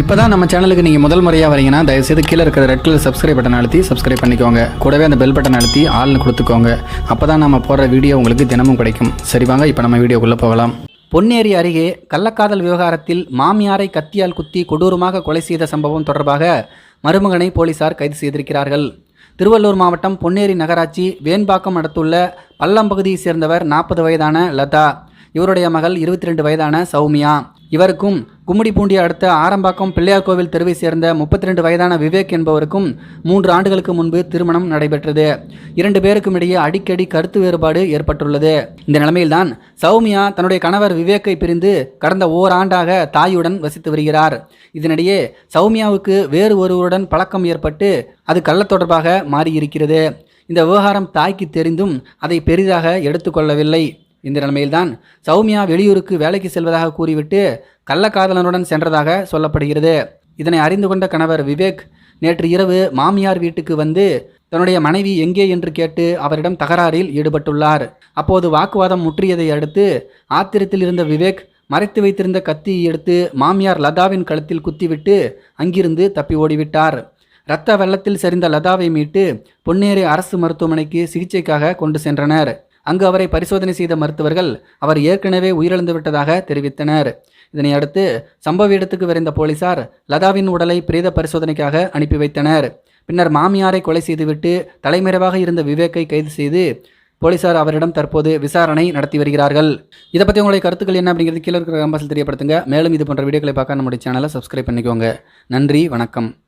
இப்போ தான் நம்ம சேனலுக்கு நீங்கள் முதல் முறையாக வரீங்கன்னா தயவுசெய்து கீழே இருக்கிற ரெட் கலர் சப்ஸ்கிரைப் பட்டன் அழுத்தி சப்ஸ்கிரைப் பண்ணிக்கோங்க. கூடவே அந்த பெல் பட்டன் அழுத்தி ஆள்னு கொடுத்துக்கோங்க. அப்போ தான் நம்ம போடுற வீடியோ உங்களுக்கு தினமும் கிடைக்கும். சரி வாங்க இப்போ நம்ம வீடியோக்குள்ளே போகலாம். பொன்னேரி அருகே கள்ளக்காதல் விவகாரத்தில் மாமியாரை கத்தியால் குத்தி கொடூரமாக கொலை செய்த சம்பவம் தொடர்பாக மருமகனை போலீசார் கைது செய்திருக்கிறார்கள். திருவள்ளூர் மாவட்டம் பொன்னேரி நகராட்சி வேண்பாக்கம் அடுத்துள்ள பல்லம் பகுதியைச் சேர்ந்தவர் நாற்பது வயதான லதா. இவருடைய மகள் இருபத்தி ரெண்டு வயதான சௌமியா. இவருக்கும் கும்மிடிப்பூண்டி அடுத்த ஆரம்பாக்கம் பிள்ளையார் கோவில் தெருவை சேர்ந்த முப்பத்தி ரெண்டு வயதான விவேக் என்பவருக்கும் மூன்று ஆண்டுகளுக்கு முன்பு திருமணம் நடைபெற்றது. இரண்டு பேருக்கும் இடையே அடிக்கடி கருத்து வேறுபாடு ஏற்பட்டுள்ளது. இந்த நிலைமையில்தான் சௌமியா தன்னுடைய கணவர் விவேக்கை பிரிந்து கடந்த ஓராண்டாக தாயுடன் வசித்து வருகிறார். இதனிடையே சௌமியாவுக்கு வேறு ஒருவருடன் பழக்கம் ஏற்பட்டு அது கள்ள தொடர்பாக மாறியிருக்கிறது. இந்த விவகாரம் தாய்க்கு தெரிந்தும் அதை பெரிதாக எடுத்துக்கொள்ளவில்லை. இந்த நிலைமையில்தான் சௌமியா வெளியூருக்கு வேலைக்கு செல்வதாக கூறிவிட்டு கள்ளக்காதலனுடன் சென்றதாக சொல்லப்படுகிறது. இதனை அறிந்து கொண்ட கணவர் விவேக் நேற்று இரவு மாமியார் வீட்டுக்கு வந்து தன்னுடைய மனைவி எங்கே என்று கேட்டு அவரிடம் தகராறில் ஈடுபட்டுள்ளார். அப்போது வாக்குவாதம் முற்றியதை அடுத்து ஆத்திரத்தில் இருந்த விவேக் மறைத்து வைத்திருந்த கத்தியை எடுத்து மாமியார் லதாவின் கழுத்தில் குத்திவிட்டு அங்கிருந்து தப்பி ஓடிவிட்டார். இரத்த வெள்ளத்தில் சரிந்த லதாவை மீட்டு பொன்னேரி அரசு மருத்துவமனைக்கு சிகிச்சைக்காக கொண்டு சென்றனர். அங்கு அவரை பரிசோதனை செய்த மருத்துவர்கள் அவர் ஏற்கனவே உயிரிழந்து விட்டதாக தெரிவித்தனர். இதனை அடுத்து சம்பவ இடத்துக்கு விரைந்த போலீசார் லதாவின் உடலை பிரேத பரிசோதனைக்காக அனுப்பி வைத்தனர். பின்னர் மாமியாரை கொலை செய்துவிட்டு தலைமறைவாக இருந்த விவேக்கை கைது செய்து போலீசார் அவரிடம் தற்போது விசாரணை நடத்தி வருகிறார்கள். இதை பற்றி உங்களுடைய கருத்துக்கள் என்ன அப்படிங்கிறது கீழே இருக்கிற கம்பாசில் தெரியப்படுத்துங்க. மேலும் இது போன்ற வீடியோக்களை பார்க்க நம்முடைய சேனலை சப்ஸ்கிரைப் பண்ணிக்கோங்க. நன்றி வணக்கம்.